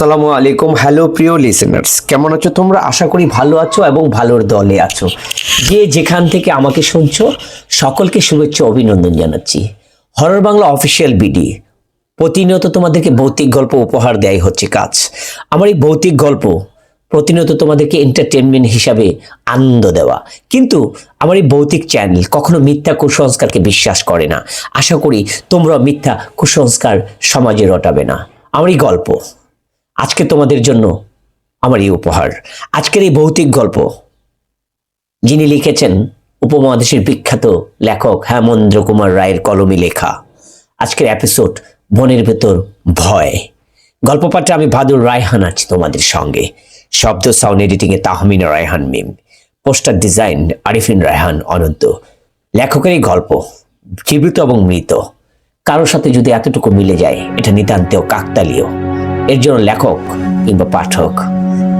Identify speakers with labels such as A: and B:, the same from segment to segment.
A: আসসালামু আলাইকুম। হ্যালো প্রিয় লিসেনার্স কেমন আছো তোমরা? আশা করি ভালো আছো এবং ভালোর দলে আছো। যে যেখান থেকে আমাকে শুনছো, সকলকে শুভেচ্ছা, অভিনন্দন জানাচ্ছি। হরর বাংলা অফিসিয়াল বিডি প্রতিনিয়ত তোমাদেরকে ভৌতিক গল্প উপহার দেয় হচ্ছে কাজ। আমার এই ভৌতিক গল্প প্রতিনিয়ত তোমাদেরকে এন্টারটেনমেন্ট হিসাবে আনন্দ দেওয়া। কিন্তু আমার এই ভৌতিক চ্যানেল কখনো মিথ্যা কুসংস্কারকে বিশ্বাস করে না। আশা করি তোমরা মিথ্যা কুসংস্কার সমাজে রটাবে না। আমার এই গল্প আজকে তোমাদের জন্য আমার এই উপহার। আজকের এই ভৌতিক গল্প। যিনি লিখেছেন উপমহাদেশের বিখ্যাত লেখক হেমন্দ্র কুমার রায়ের কলমে লেখা। আজকের এপিসোড বনের ভেতর ভয়। গল্প পাঠে আমি ভাদুর রায়হান আছি তোমাদের সঙ্গে। শব্দ সাউন্ড এডিটিংয়ে তাহমিনা রায়হান মিম। Poster design Arifin Raihan Ananta. লেখকের এই গল্প জীবিত এবং মৃত। কারোর সাথে যদি এতটুকু মিলে যায়, এটা নিতান্তেও কাকতালীয়। এর জন্য লেখক কিংবা পাঠক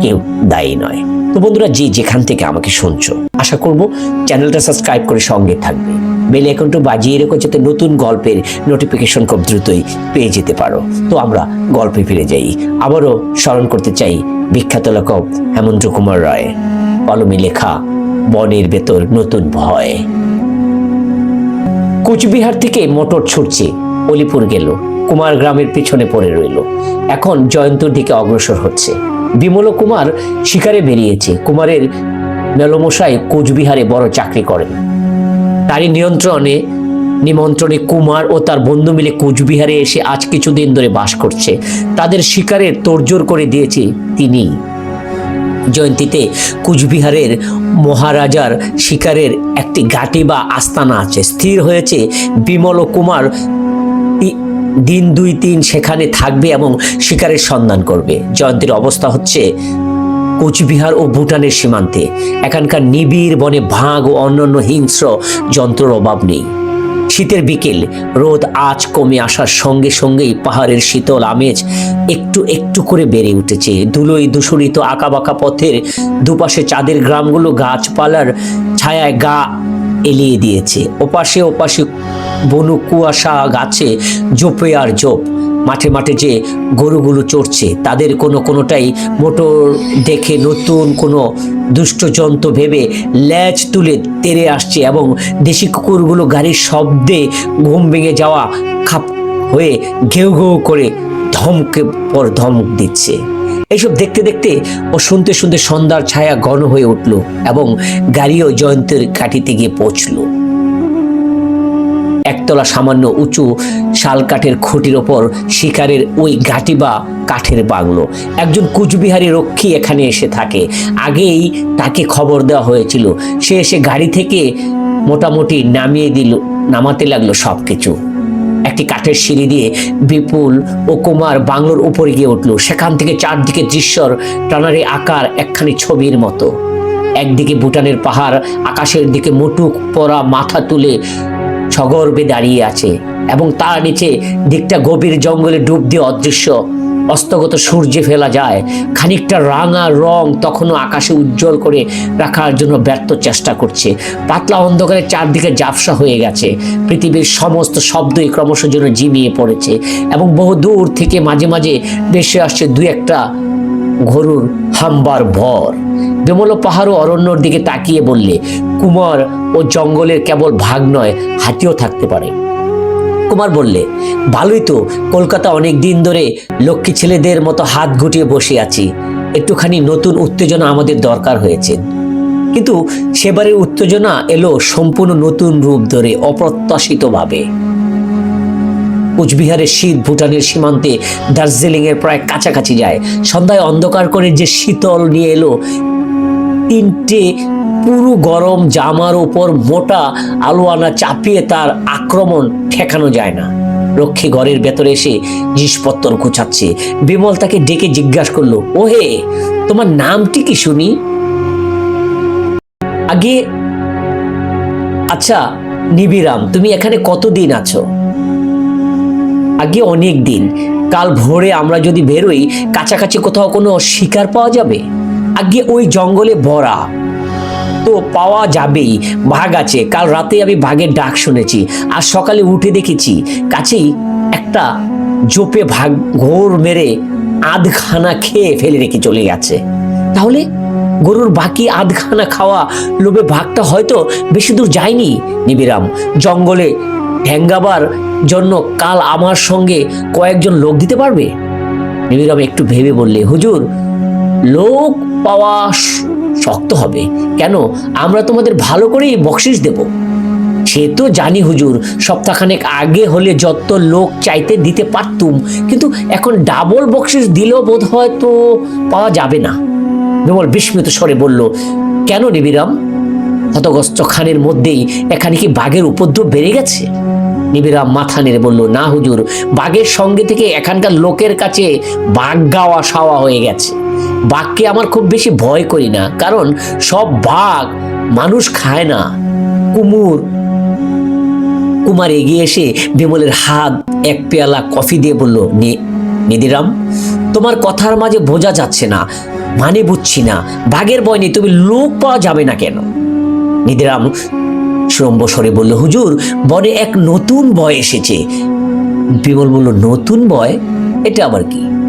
A: কেউ দায়ী নয়। তো বন্ধুরা, যে যেখান থেকে আমাকে শুনছো, আশা করব চ্যানেলটা সাবস্ক্রাইব করে সঙ্গে থাকবে। বেল আইকনটা বাজিয়ে রেখো যাতে নতুন গল্পের নোটিফিকেশন খুব দ্রুতই পেয়ে যেতে পারো। তো আমরা গল্পে ফিরে যাই। আবারও স্মরণ করতে চাই বিখ্যাত লেখক হেমন্ত কুমার রায়। কলমে লেখা, বনের ভেতর নতুন ভয়। কোচবিহার থেকে মোটর ছুটছে, অলিপুর গেল। কুমার গ্রামের পিছনে পড়ে রইল। এখন জয়ন্তর দিকে অগ্রসর হচ্ছে। বিমল কুমার শিকারে বেরিয়েছে। কুমারের মেলমশাই কোচবিহারে বড় চাকরি করেন। তারই নিয়ন্ত্রণে নিমন্ত্রণে কুমার ও তার বন্ধু মিলে কোচবিহারে এসে আজ কিছুদিন ধরে বাস করছে। তাদের শিকারের তোড়জোড় করে দিয়েছে তিনি। জয়ন্তীতে কুচবিহারের মহারাজার শিকারের একটি ঘাটি বা আস্তানা আছে। স্থির হয়েছে বিমল ও কুমার দিন দুই তিন সেখানে থাকবে এবং শিকারের সন্ধান করবে। জয়ন্তীর অবস্থা হচ্ছে কোচবিহার ও ভুটানের সীমান্তে। এখানকার নিবিড় বনে ভাগ ও অন্যান্য হিংস্র যন্ত্রর অভাব নেই। শীতের বিকেল, রোদ আজ কমে আসার সঙ্গে সঙ্গেই পাহাড়ের শীতল আমেজ একটু একটু করে বেড়ে উঠেছে। ধুলোয় দূষণিত আঁকাবাঁকা পথের দুপাশে চাঁদের গ্রামগুলো গাছপালার ছায়ায় গা এলিয়ে দিয়েছে। ওপাশে ওপাশে বনু কুয়াশা গাছে জোপে আর জোপ। মাঠে মাঠে যে গরুগুলো চড়ছে, তাদের কোনো কোনোটাই মোটর দেখে নতুন কোনো দুষ্ট জন্তু ভেবে ল্যাজ তুলে তেড়ে আসছে এবং দেশি কুকুরগুলো গাড়ির শব্দে ঘুম ভেঙে যাওয়া খাপ হয়ে ঘেউ ঘেউ করে ধমকে পর ধমক দিচ্ছে। এইসব দেখতে দেখতে ও শুনতে শুনতে সন্ধ্যার ছায়া ঘন হয়ে উঠল এবং গাড়িও জয়ন্তের কাঠিতে গিয়ে পৌঁছলো। একতলা সামান্য উঁচু শাল কাঠের খুঁটির ওপর শিকারের ওই ঘাটি বা কাঠের বাংলো। একজন কুচবিহারী রক্ষী এখানে এসে থাকে। আগেই তাকে খবর দেওয়া হয়েছিল। সে এসে গাড়ি থেকে মোটামুটি নামিয়ে দিল, নামাতে লাগল সব কিছু একটি কাঠের সিঁড়ি দিয়ে বিপুল ও কুমার বাংলোর উপরে গিয়ে উঠল। সেখান থেকে চারদিকে দৃশ্যর টানারে আকার একখানি ছবির মতো। একদিকে ভুটানের পাহাড়, আকাশের দিকে মুটুক পরা মাথা তুলে সগর্বে দাঁড়িয়ে আছে এবং তার নিচে দিকটা গভীর জঙ্গলে ডুব দিয়ে অদৃশ্য। অস্তগত সূর্যে ফেলা যায়। খানিকটা রাঙা রং তখনও আকাশে উজ্জ্বল করে রাখার জন্য ব্যর্থ চেষ্টা করছে। পাতলা অন্ধকারে চারদিকে জাফসা হয়ে গেছে। পৃথিবীর সমস্ত শব্দই ক্রমশ যেন জিমিয়ে পড়েছে এবং বহু দূর থেকে মাঝে মাঝে ভেসে আসছে দুই একটা গরুর হাম্বার ভর। বিমল পাহাড় ও অরণ্যর দিকে তাকিয়ে বললে, কুমার, ও জঙ্গলের কেবল ভাগ নয়, হাতিও থাকতে পারে। কুমার বললে, ভালোই তো, কলকাতা অনেক দিন ধরে লক্ষ্মী ছেলেদের মতো হাত গুটিয়ে বসে আছি। একটুখানি নতুন উত্তেজনা আমাদের দরকার হয়েছে। কিন্তু সেবারের উত্তেজনা এলো সম্পূর্ণ নতুন রূপ ধরে, অপ্রত্যাশিতভাবে। কোচবিহারের শীত ভুটানের সীমান্তে দার্জিলিং এর প্রায় কাছাকাছি যায়। সন্ধ্যায় অন্ধকার করে যে শীতল নিয়ে এলো তিনটে পুরো গরম জামার উপর মোটা আলোয়ানা চাপিয়ে তার আক্রমণ ঠেকানো যায় না। রক্ষী ঘরের ভেতরে এসে জিনিসপত্র গুছাচ্ছে। বিমল তাকে ডেকে জিজ্ঞাসা করল, ওহে, তোমার নামটি কি শুনি? আগে আচ্ছা নিবিরাম, তুমি এখানে কতদিন আছো? আগে অনেক দিন। কাল ভোরে আমরা যদি বেরোই, কাছাকাছি কোথাও কোনো শিকার পাওয়া যাবে? আগে ওই জঙ্গলে ভরা। তো পাওয়া যাবেই। বাঘ আছে। কাল রাতে আমি বাঘের ডাক শুনেছি। আর সকালে উঠে দেখেছি, কাছেই একটা জোপে ভাগ ঘোর মেরে আধখানা খেয়ে ফেলে রেখে চলে গেছে। তাহলে গরুর বাকি আধখানা খাওয়া লোভে ভাগটা হয়তো বেশি দূর যায়নি নিবিরাম জঙ্গলে ঠ্যাঙ্গাবার জন্য কাল আমার সঙ্গে কয়েকজন লোক দিতে পারবে? নিবিরাম একটু ভেবে বললে, হুজুর লোক পাওয়া শক্ত হবে। কেন? আমরা তোমাদের ভালো করেই বকশিস দেব। সে তো জানি হুজুর, সপ্তাহখানেক আগে হলে যত লোক চাইতে দিতে পারতুম, কিন্তু এখন ডাবল বকশিস দিলেও বোধ হয় তো পাওয়া যাবে না। বিমল বিস্মিত স্বরে বলল, কেন নিবিরাম হতগ্রস্ত খানের মধ্যেই এখানে কি বাঘের উপদ্রব বেড়ে গেছে? নিবিরাম মাথা নেড়ে বলল, না হুজুর, বাঘের সঙ্গে থেকে এখানকার লোকের কাছে বাঘ গাওয়া সাওয়া হয়ে গেছে। বাঘকে আমার খুব বেশি ভয় করি না, কারণ সব বাঘ মানুষ খায় না। কুমুর, কুমার এগিয়ে এসে বিমলের হাত, এক পেয়ালা কফি দিয়ে বলল, "নি- নিধিরাম, তোমার কথার মাঝে বোঝা যাচ্ছে না মানে বুঝছি না, বাঘের ভয় নেই, তুমি লোক পাওয়া যাবে না কেন? নিধিরাম সুরম্ব স্বরে বলল, হুজুর, বনে এক নতুন বয় এসেছে। বিমল বলল, নতুন বয়? এটা আবার কি?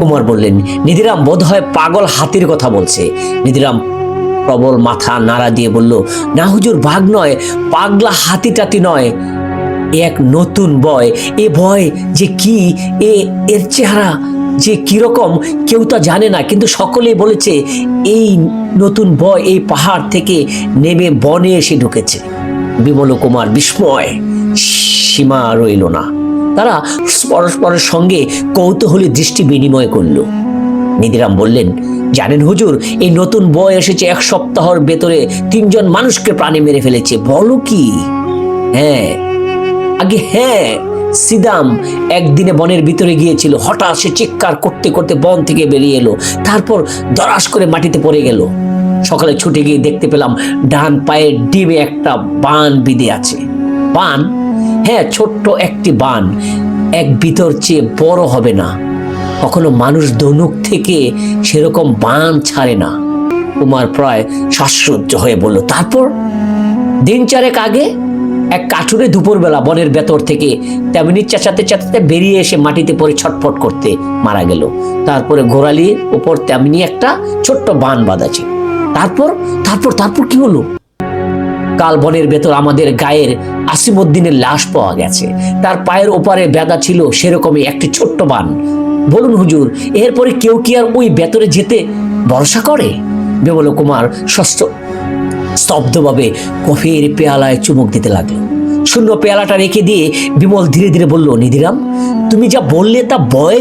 A: কুমার বললেন, নিধিরাম বোধ হয় পাগল হাতির কথা বলছে। নিধিরাম প্রবল মাথা নাড়া দিয়ে বলল, না হুজুর, বাঘ নয়, পাগলা হাতি টাতি নয় এক নতুন বয়, এ ভয় যে কি, এ এর চেহারা যে কীরকম, কেউ তা জানে না, কিন্তু সকলেই বলেছে, এই নতুন বয় এই পাহাড় থেকে নেমে বনে এসে ঢুকেছে। বিমল কুমার বিস্ময়, সীমা রইল না। তারা পরস্পরের সঙ্গে কৌতূহলী দৃষ্টি বিনিময় করল। নিধিরাম বললেন, জানেন হুজুর, এই নতুন বয় এসেছে এক সপ্তাহর ভেতরে তিনজন মানুষকে প্রাণে মেরে ফেলেছে। বলো কি? হ্যাঁ আগে হ্যাঁ সিদাম একদিনে বনের ভিতরে গিয়েছিল। হঠাৎ সে চিৎকার করতে করতে বন থেকে বেরিয়ে এলো। তারপর দরাস করে মাটিতে পড়ে গেল। সকালে ছুটে গিয়ে দেখতে পেলাম, ডান পায়ের ডিমে একটা বান বিঁধে আছে। বান হ্যাঁ ছোট্ট একটি বান এক ভিতর চেয়ে বড় হবে না। কখনো মানুষ দনুক থেকে সেরকম বান ছাড়ে না। কুমার প্রায় শ্বাসরুদ্ধ হয়ে বলল, তারপর? দিন চারেক আগে এক কাঠুরে দুপুরবেলা বনের ভেতর থেকে তেমনি চেঁচাতে চেঁচাতে বেরিয়ে এসে মাটিতে পড়ে ছটফট করতে মারা গেল। তারপরে গোড়ালির ওপর তেমনি একটা ছোট্ট বান বাঁধা ছিল তারপর? তারপর? তারপর কি হলো? কাল বনের ভেতর আমাদের গায়ের আসিমুদ্দিনের লাশ পাওয়া গেছে। তার পায়ের ওপারে বেদা ছিল সেরকমই একটি ছোট্ট বান। বলুন হুজুর, এরপরে কেউ কি আর ওই ভেতরে যেতে ভরসা করে? বিমল কুমার ষষ্ঠ স্তব্ধভাবে কফির পেয়ালায় চুমুক দিতে লাগল। শূন্য পেয়ালাটা রেখে দিয়ে বিমল ধীরে ধীরে বলল, নিধিরাম, তুমি যা বললে তা বয়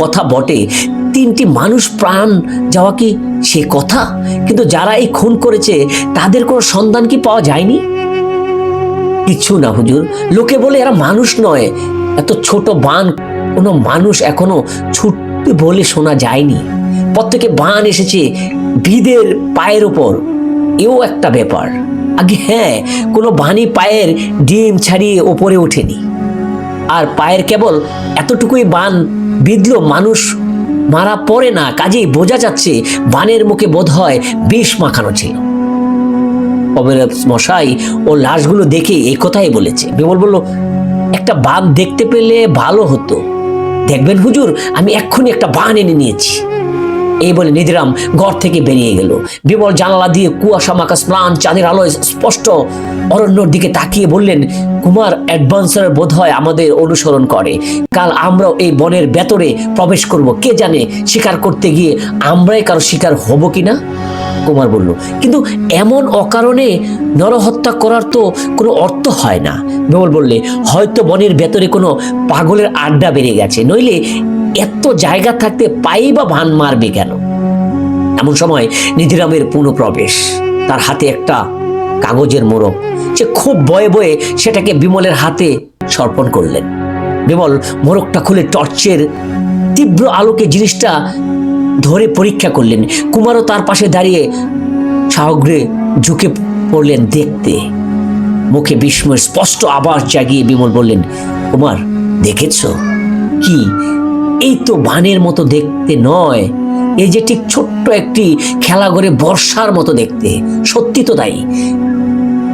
A: কথা বটে। তিনটি মানুষ প্রাণ যাওয়া কি সে কথা? কিন্তু যারা এই খুন করেছে, তাদের কোনো সন্ধান কি পাওয়া যায়নি? কিছু না হুজুর। লোকে বলে এরা মানুষ নয়, এত ছোট বান, কোনো মানুষ এখনও ছুটবে বলে শোনা যায়নি। প্রত্যেকে বান এসেছে ভিদের পায়ের ওপর। এও একটা ব্যাপার। আগে হ্যাঁ কোনো বাণী পায়ের ডিম ছাড়িয়ে ওপরে ওঠেনি। আর পায়ের কেবল এতটুকুই বান, বিঁধল মানুষ মারা পড়ে না, কাজেই বোঝা যাচ্ছে বানের মুখে বোধ হয় বিষ মাখানো ছিল। মশাই ও লাশগুলো দেখে এই কথাই বলেছে। বিমল বলল, একটা বাঘ দেখতে পেলে ভালো হতো। দেখবেন হুজুর, আমি এক্ষুনি একটা বান এনে নিয়েছি। এই বলে নিধিরাম ঘর থেকে বেরিয়ে গেল। বিমল জানালা দিয়ে কুয়াশা মাখা স্নান, চাঁদের আলোয় স্পষ্ট অরণ্যর দিকে তাকিয়ে বললেন, কুমার অ্যাডভান্সার বোধ হয় আমাদের অনুসরণ করে। কাল আমরাও এই বনের ভেতরে প্রবেশ করব। কে জানে শিকার করতে গিয়ে আমরাই কারও শিকার হব কিনা? কুমার বলল, কিন্তু এমন অকারণে নরহত্যা করার তো কোনো অর্থ হয় না। বিমল বললে, হয়তো বনের ভেতরে কোনো পাগলের আড্ডা বেড়ে গেছে। নইলে এত জায়গা থাকতে পাই বা ভান মারবে কেন? এমন সময় নিধিরামের পুনঃপ্রবেশ। তার হাতে একটা কাগজের মোড়ক সে খুব বয়ে বয়ে সেটাকে বিমলের হাতে সর্পণ করলেন। বিমল মোড়কটা খুলে টর্চের তীব্র আলোকে জিনিসটা ধরে পরীক্ষা করলেন। কুমারও তার পাশে দাঁড়িয়ে সাহগ্রে ঝুঁকে পড়লেন দেখতে। মুখে বিস্ময় স্পষ্ট আবার জাগিয়ে বিমল বললেন, কুমার, দেখেছ? কি? এই তো বানের মতো দেখতে নয়। এই যে ঠিক ছোট্ট একটি খেলাঘরে বর্ষার মতো দেখতে। সত্যি তো তাই।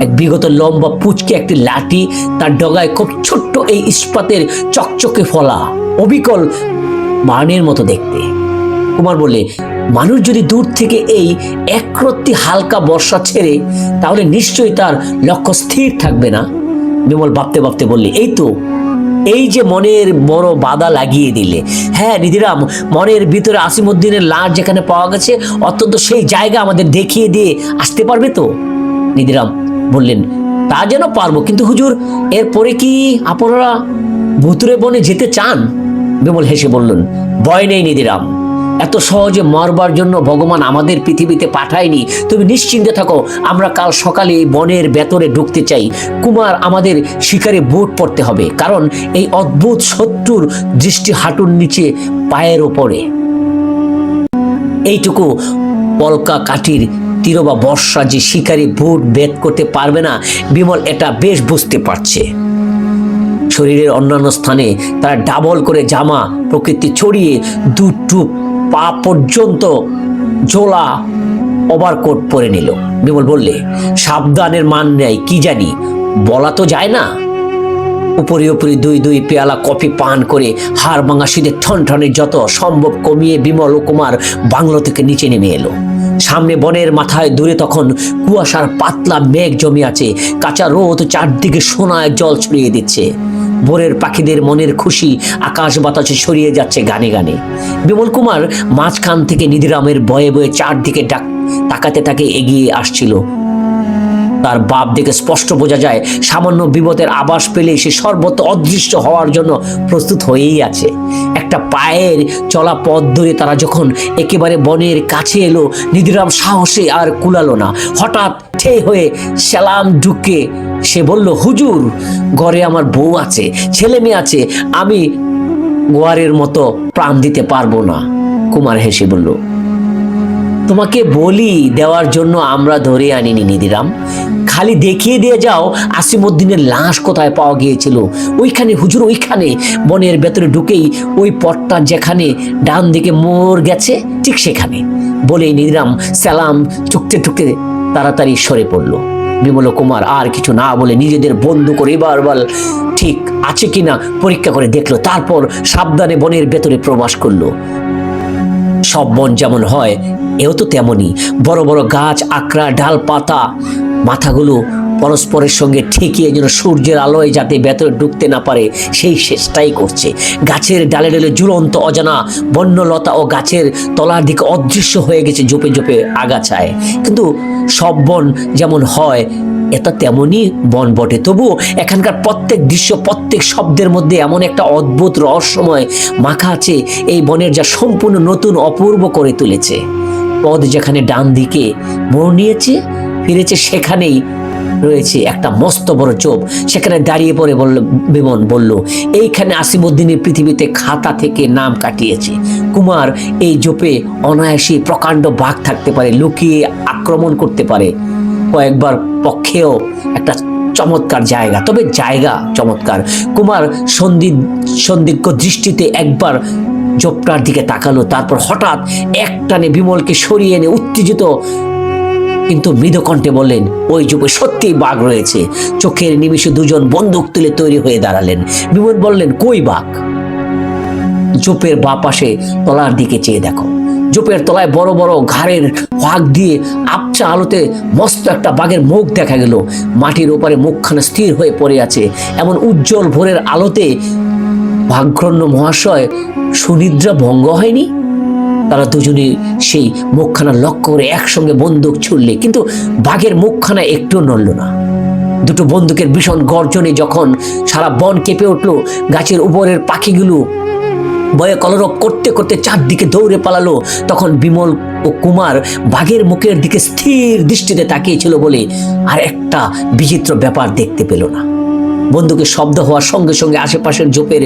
A: এক বিগত লম্বা পুচকে একটি লাঠি তার ডগায় খুব ছোট্ট এই ইস্পাতের চকচকে ফলা, অবিকল মানের মতো দেখতে। কুমার বললে, মানুষ যদি দূর থেকে এই একরত্তি হালকা বর্ষা ছেড়ে, তাহলে নিশ্চয়ই তার লক্ষ্য স্থির থাকবে না? বিমল ভাবতে ভাবতে বললে, এই তো, এই যে মনের বড় বাধা লাগিয়ে দিলে। হ্যাঁ নিধিরাম, মনের ভিতরে আসিমুদ্দিনের লাশ যেখানে পাওয়া গেছে, অত্যন্ত সেই জায়গা আমাদের দেখিয়ে দিয়ে আসতে পারবে তো? নিধিরাম বললেন, তা যেন পারব, কিন্তু হুজুর, এরপরে কি আপনারা ভুতুরে বনে যেতে চান? বিমল হেসে বললেন, ভয় নেই নিধিরাম। এত সহজে মরবার জন্য ভগবান আমাদের পৃথিবীতে পাঠায়নি। তুমি নিশ্চিন্তে থাকো, আমরা কাল সকালে বনের ভেতরে ঢুকতে চাই। কুমার আমাদের শিকারে বুট পড়তে হবে, কারণ এই অদ্ভুত শত্রুর দৃষ্টি হাঁটুর নিচে পায়ের ওপরে। এইটুকু পলকা কাঠির তীর বা বর্ষা যে শিকারী বুট বেদ করতে পারবে না, বিমল এটা বেশ বুঝতে পারছে। শরীরের অন্যান্য স্থানে তারা ডাবল করে জামা, প্রকৃতি ছড়িয়ে দুটু পা পর্যন্ত জোলা ওভারকোট পরে নিল। বিমল বললে, সাবধানের মান নেই, কি জানি, বলা তো যায় না। উপরে উপরে দুই দুই পেয়ালা কফি পান করে হাড় ভাঙা শীতের ঠন ঠনে যত সম্ভব কমিয়ে বিমল ও কুমার বাংলো থেকে নিচে নেমে এলো। সামনে বনের মাথায় দূরে তখন কুয়াশার পাতলা মেঘ জমে আছে কাঁচা রোদ চারদিকে সোনায় জল ছড়িয়ে দিচ্ছে। ভোরের পাখিদের মনের খুশি, আকাশ বাতাসে ছড়িয়ে যাচ্ছে গানে গানে। বিমল কুমার মাঝখান থেকে নিধিরামের বয়ে বয়ে চারদিকে ডাক তাকাতে তাকে এগিয়ে আসছিল। তার বাপ দেখে স্পষ্ট বোঝা যায়, সামান্য বিপদের আবাস পেলে সে সর্বত্র অদৃশ্য হওয়ার জন্য প্রস্তুত হয়েই আছে। একটা পায়ের চলা পথ ধরে তারা যখন একেবারে বনের কাছে এলো, নিধিরাম সাহসে আর কুলালো না। হঠাৎ ঠে হয়ে সালাম ঢুকে সে বলল, হুজুর, ঘরে আমার বউ আছে, ছেলে মেয়ে আছে, আমি গোয়ারের মতো প্রাণ দিতে পারব না। কুমার হেসে বলল তোমাকে বলি, দেওয়ার জন্য আমরা ধরে আনিনি নিদিরাম খালি দেখিয়ে দিয়ে যাও, আসিমুদ্দিনের লাশ কোথায় পাওয়া গিয়েছিল। ওইখানে, হুজুর, ওইখানে। বনের ভেতরে ঢুকেই ওই পটটা যেখানে ডান দিকে মোর গেছে, ঠিক সেখানে। বলেই নিদিরাম সালাম টুকতে ঠুকতে তাড়াতাড়ি সরে পড়ল। বিমল কুমার আর কিছু না বলে নিজেদের বন্ধু করে এবার বল ঠিক আছে কিনা পরীক্ষা করে দেখল, তারপর সাবধানে বনের ভেতরে প্রবাস করল। সব বন যেমন হয় এও তো তেমনই। বড় বড় গাছ আকড়া ডাল পাতা মাথাগুলো পরস্পরের সঙ্গে ঠেকিয়ে যেন সূর্যের আলোয় যাতে ভেতরে ঢুকতে না পারে, সেই চেষ্টাই করছে। গাছের ডালে ডালে ঝুলন্ত অজানা বন্যলতা ও গাছের তলার দিকে অদৃশ্য হয়ে গেছে জোপে জোপে আগাছায়। কিন্তু সব বন যেমন হয় এটা তেমনই বন বটে। তবুও এখানকার প্রত্যেক দৃশ্য, প্রত্যেক শব্দের মধ্যে এমন একটা অদ্ভুত রহস্যময় মাখা আছে, এই বনের যা সম্পূর্ণ নতুন, অপূর্ব করে তুলেছে। পদ যেখানে ডান দিকে মোড় নিয়েছে, ফিরেছে সেখানেই রয়েছে একটা মস্ত বড় চোপ। সেখানে দাঁড়িয়ে পড়ে বলল বিমন বলল, এইখানে আসিমুদ্দিনের পৃথিবীতে খাতা থেকে নাম কাটিয়েছে। কুমার, এই জোপে অনায়াসী প্রকাণ্ড বাঘ থাকতে পারে, লুকিয়ে আক্রমণ করতে পারে। কয়েকবার পক্ষেও একটা চমৎকার জায়গা, তবে জায়গা চমৎকার। কুমার সন্ধি সন্দিগ্ধ দৃষ্টিতে একবার জোপটার দিকে তাকালো, তারপর হঠাৎ একটানে বিমলকে সরিয়ে এনে উত্তেজিত কিন্তু মৃদকণ্ঠে বললেন, ওই যুগে সত্যিই বাঘ রয়েছে। চোখের নিমিষে দুজন বন্দুক তুলে তৈরি হয়ে দাঁড়ালেন। বিমল বললেন, কই বাঘ? জোপের বা পাশে তলার দিকে চেয়ে দেখো। জোপের তলায় বড় বড় ঘাড়ের ফাঁক দিয়ে আপচা আলোতে মস্ত একটা বাঘের মুখ দেখা গেল। মাটির ওপারে মুখখানা স্থির হয়ে পড়ে আছে। এমন উজ্জ্বল ভোরের আলোতে ভাগ্যন্য মহাশয় সুনিদ্রা ভঙ্গ হয়নি? তারা দুজনে সেই মুখখানা লক্ষ্য করে একসঙ্গে বন্দুক ছুড়লে, কিন্তু বাঘের মুখখানা একটু নড়ল না। দুটো বন্দুকের ভীষণ গর্জনে যখন সারা বন কেঁপে উঠল, গাছের উপরের পাখিগুলো ভয়ে কলরব করতে করতে চারদিকে দৌড়ে পালালো, তখন বিমল ও কুমার বাঘের মুখের দিকে স্থির দৃষ্টিতে তাকিয়েছিল বলে আর একটা বিচিত্র ব্যাপার দেখতে পেল না। বন্দুকের শব্দ হওয়ার সঙ্গে সঙ্গে আশেপাশের জোপের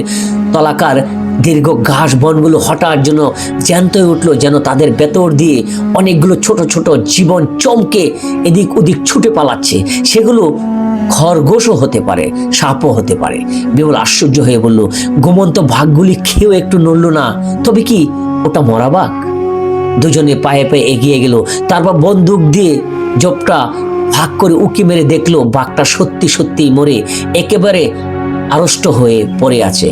A: তলাকার দীর্ঘ ঘাস বনগুলো হঠাৎ যেন জ্যান্ত হয়ে উঠল, যেন তাদের ভেতর দিয়ে অনেকগুলো ছোট ছোট জীবন চমকে এদিক ওদিক ছুটে পালাচ্ছে। সেগুলো খরগোশও হতে পারে, সাপও হতে পারে। বিমল আশ্চর্য হয়ে বলল, ঘুমন্ত ভাগগুলি খেয়েও একটু নড়ল না, তবে কি ওটা মরা বাঘ? দুজনে পায়ে পায়ে এগিয়ে গেল। তারপর বন্দুক দিয়ে জবটা ভাগ করে উকি মেরে দেখল বাঘটা সত্যি সত্যি মরে একেবারে আড়ষ্ট হয়ে পড়ে আছে।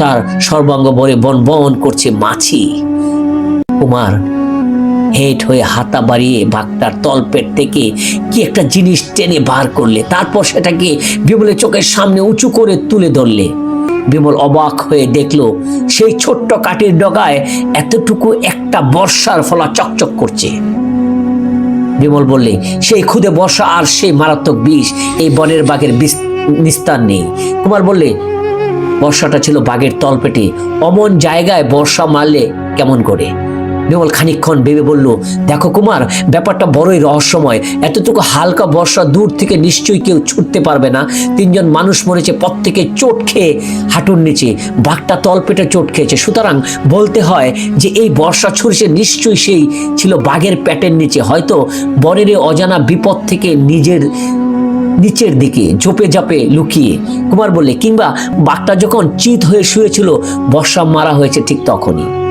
A: তার সর্বাঙ্গ ভরে বন বন করছে মাছি। কুমার হেট হয়ে হাতা বাড়িয়ে বাঘটার তলপেট থেকে কি একটা জিনিস টেনে বার করলে, তারপর সেটাকে বিমলের চোখের সামনে উঁচু করে তুলে ধরলে। বিমল অবাক হয়ে দেখল, সেই ছোট্ট কাঠের ডগায় এতটুকু একটা বর্ষার ফলা চকচক করছে। বিমল বললে, সেই খুদে বর্ষা আর সেই মারাত্মক বিষ, এই বনের বাঘের নিস্তার নেই। কুমার বললে, বর্ষাটা ছিল বাঘের তলপেটে, অমন জায়গায় বর্ষা মারলে কেমন করে? বিমল খানিকক্ষণ ভেবে বলল, দেখো কুমার, ব্যাপারটা বড়ই রহস্যময়। এতটুকু হালকা বর্ষা দূর থেকে নিশ্চয়ই কেউ ছুটতে পারবে না। তিনজন মানুষ মরেছে প্রত্যেকে চোট খেয়ে হাঁটুর নিচে। বাঘটা তলপেটে চোট খেয়েছে। সুতরাং বলতে হয় যে এই বর্ষা ছুড়ছে নিশ্চয়ই সেই ছিল বাঘের প্যাটের নিচে। হয়তো এই অজানা বিপদ থেকে নিজের নিচের দিকে ঝোপে ঝাপে লুকিয়ে। কুমার বললে, কিংবা বাঘটা যখন চিত হয়ে শুয়েছিল, বর্ষা মারা হয়েছে ঠিক তখনই।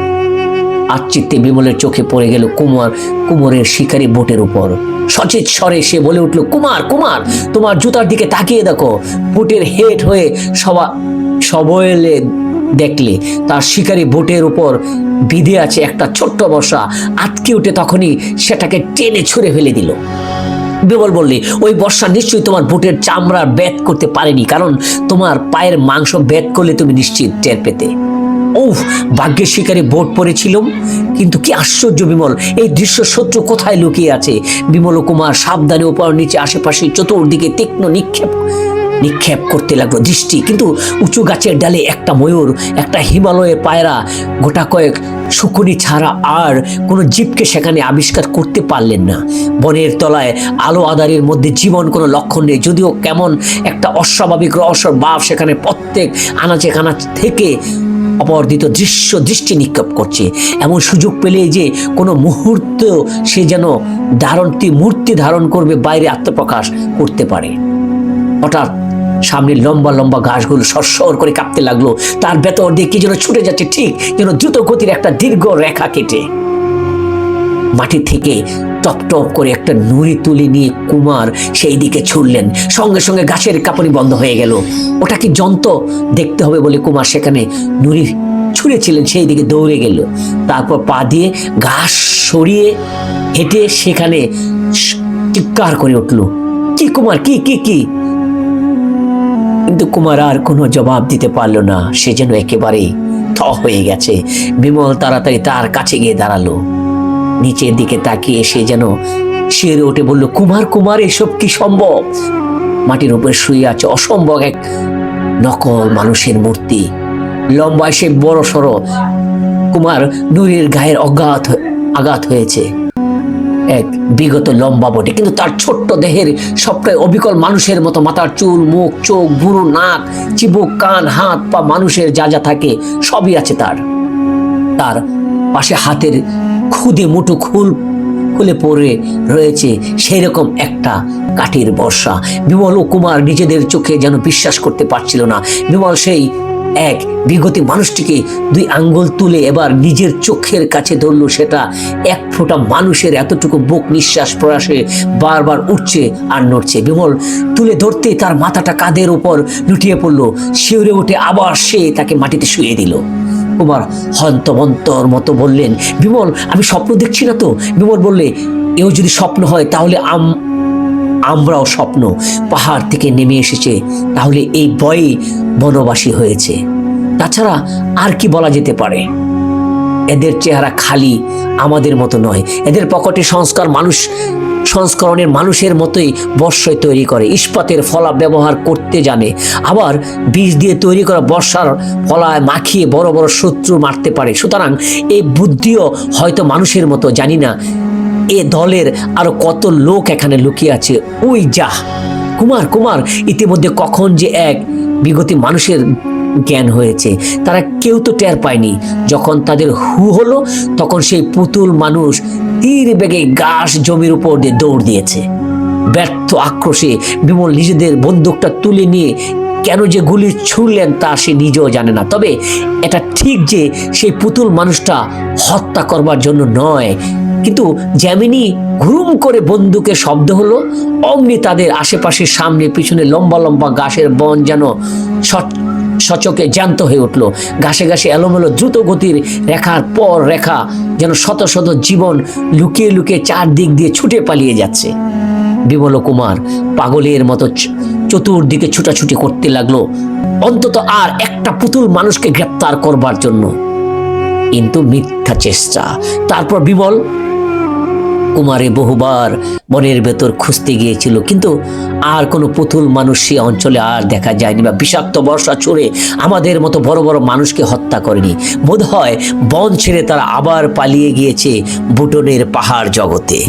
A: আচ্চিত্তে বিমলের চোখে পড়ে গেল কুমার, কুমোরের শিকারী বোটের উপর। সচেত স্বরে সে বলে উঠল, কুমার কুমার, তোমার জুতার দিকে তাকিয়ে দেখো। বোটের হেড হয়ে সবা সবলে দেখলে তার শিকারী বোটের উপর বিধে আছে একটা ছোট্ট বর্ষা। আটকে উঠে তখনই সেটাকে টেনে ছুঁড়ে ফেলে দিল। বিমল বললে, ওই বর্ষা নিশ্চয়ই তোমার বুটের চামড়া ব্যাত করতে পারেনি, কারণ তোমার পায়ের মাংস ব্যাত করলে তুমি নিশ্চিত টের পেতে। উফ, ভাগ্যের শিকারে বোট পড়েছিলাম কিন্তু কি আশ্চর্য বিমল, এই দৃশ্য শত্রু কোথায় লুকিয়ে আছে? বিমল কুমার সাবধানে উপর নিচে আশেপাশে চতুর্দিকে তীক্ষ্ণ নিক্ষেপ নিক্ষেপ করতে লাগল দৃষ্টি। কিন্তু উঁচু গাছের ডালে একটা ময়ূর, একটা হিমালয়ের পায়রা, গোটা কয়েক শুকুনি ছাড়া আর কোনো জীবকে সেখানে আবিষ্কার করতে পারলেন না। বনের তলায় আলো আদারের মধ্যে জীবন কোনো লক্ষণ নেই। যদিও কেমন একটা অস্বাভাবিক রহস্যর বাপ সেখানে প্রত্যেক আনাচে কানাচ থেকে অপরদিত দৃশ্য, দৃষ্টি নিক্ষেপ করছে। এমন সুযোগ পেলে যে কোনো মুহূর্ত সে যেন ধারণটি, মূর্তি ধারণ করবে, বাইরে আত্মপ্রকাশ করতে পারে। হঠাৎ সামনে লম্বা লম্বা ঘাসগুলো সরসর করে কাঁপতে লাগল। তার ভেতর দিয়ে কি যেন ছুটে যাচ্ছে, ঠিক যেন দ্রুত গতির একটা দীর্ঘ রেখা কেটে। মাটি থেকে টপ টপ করে একটা নুড়ি তুলে নিয়ে কুমার সেই দিকে ছুড়লেন। সঙ্গে সঙ্গে গাছের কাপড়ি বন্ধ হয়ে গেল। ওটা কি যন্ত্র? দেখতে হবে বলে কুমার সেখানে নুড়ি ছুঁড়েছিলেন, সেই দিকে দৌড়ে গেল। তারপর পা দিয়ে ঘাস সরিয়ে হেঁটে সেখানে চিৎকার করে উঠল, কি কুমার, কি কি কি? কিন্তু কুমার আর কোনো জবাব দিতে পারল না। সে যেন একেবারেই থ হয়ে গেছে। বিমল তাড়াতাড়ি তার কাছে গিয়ে দাঁড়াল। নিচের দিকে তাকিয়ে সে যেন শিরে উঠে বলল, কুমার কুমার, এসব কি সম্ভব? মাটির উপরে শুয়ে আছে অসম্ভব এক নকল মানুষের মূর্তি। লম্বায় সে বড় সড়ো কুমার নুরির গায়ের অজ্ঞাত আঘাত হয়েছে। এক বিগত লম্বা বটে, কিন্তু তার ছোট্ট দেহের সবটাই অবিকল মানুষের মতো। মাথার চুল, মুখ, চোখ বুড়ো নাক, চিবুক, কান, হাত, পা, মানুষের যা যা থাকে, সবই আছে তার। তার পাশে হাতের খুদে মুঠো খুল, খুলে পড়ে রয়েছে সেই রকম একটা কাঠের বর্ষা। বিমল ও কুমার নিজেদের চোখে যেন বিশ্বাস করতে পারছিল না। বিমল সেই এক বিগতি মানুষটিকে দুই আঙ্গুল তুলে এবার নিজের চোখের কাছে ধরলো সেটা। এক ফোঁটা মানুষের এতটুকু বুক নিঃশ্বাস প্রয়াসে বারবার উঠছে আর নড়ছে। বিমল তুলে ধরতে তার মাথাটা কাঁধের উপর লুটিয়ে পড়ল। শিউরে উঠে আবার সে তাকে মাটিতে শুয়ে দিল। কুমার হন্তমন্তর মতো বললেন, বিমল, আমি স্বপ্ন দেখছি না তো? বিমল বললে, এও যদি স্বপ্ন হয়, তাহলে আম, আমরাও স্বপ্ন। পাহাড় থেকে নেমে এসেছে, তাহলে এই বয়ে বনবাসী হয়েছে। তাছাড়া আর কি বলা যেতে পারে? এদের চেহারা খালি আমাদের মতো নয়। এদের পকেটে সংস্কার মানুষ সংস্করণের মানুষের মতোই বর্ষয় তৈরি করে। ইস্পাতের ফলা ব্যবহার করতে জানে। আবার বীজ দিয়ে তৈরি করা বর্ষার ফলায় মাখিয়ে বড় বড় শত্রু মারতে পারে। সুতরাং এই বুদ্ধিও হয়তো মানুষের মতো, জানি না। এ দলের আরও কত লোক এখানে লুকিয়ে আছে। ওই যা। কুমার কুমার, ইতিমধ্যে কখন যে এক বিগতি মানুষের জ্ঞান হয়েছে। তারা কেউ তো টের পায়নি। যখন তাদের হু হলো, তখন সেই পুতুল মানুষ তীর বেগে ঘাস জমির উপর দিয়ে দৌড় দিয়েছে। ব্যর্থ আক্রোশে বিমল নিজেদের বন্দুকটা তুলে নিয়ে কেন যে গুলি ছুড়লেন তা সে নিজেও জানে না। তবে এটা ঠিক যে সেই পুতুল মানুষটা হত্যা করবার জন্য নয়, কিন্তু যেমনি ঘুরুম করে বন্দুকের শব্দ হলো, অমনি তাদের আশেপাশে সামনে পিছনে লম্বা লম্বা গাছের বন যেন সট সচকে জ্যান্ত হয়ে উঠল। ঘাসে ঘাসে এলোমেলো দ্রুত গতির রেখার পর রেখা যেন শত শত জীবন লুকিয়ে লুকিয়ে চারদিক দিয়ে ছুটে পালিয়ে যাচ্ছে। বিমল কুমার পাগলের মতো চতুর্দিকে ছুটাছুটি করতে লাগল। অন্তত আর একটা পুতুল মানুষকে গ্রেপ্তার করবার জন্য। কিন্তু মিথ্যা চেষ্টা। তারপর বিমল কুমারে বহুবার বনের ভেতর খুঁজতে গিয়েছিল, কিন্তু আর কোনো পুতুল মানুষ সে অঞ্চলে আর দেখা যায়নি বা বিষাক্ত বর্ষা ছুড়ে আমাদের মতো বড় বড় মানুষকে হত্যা করেনি। বোধ হয় বন ছেড়ে তারা আবার পালিয়ে গিয়েছে বুটনের পাহাড় জগতে।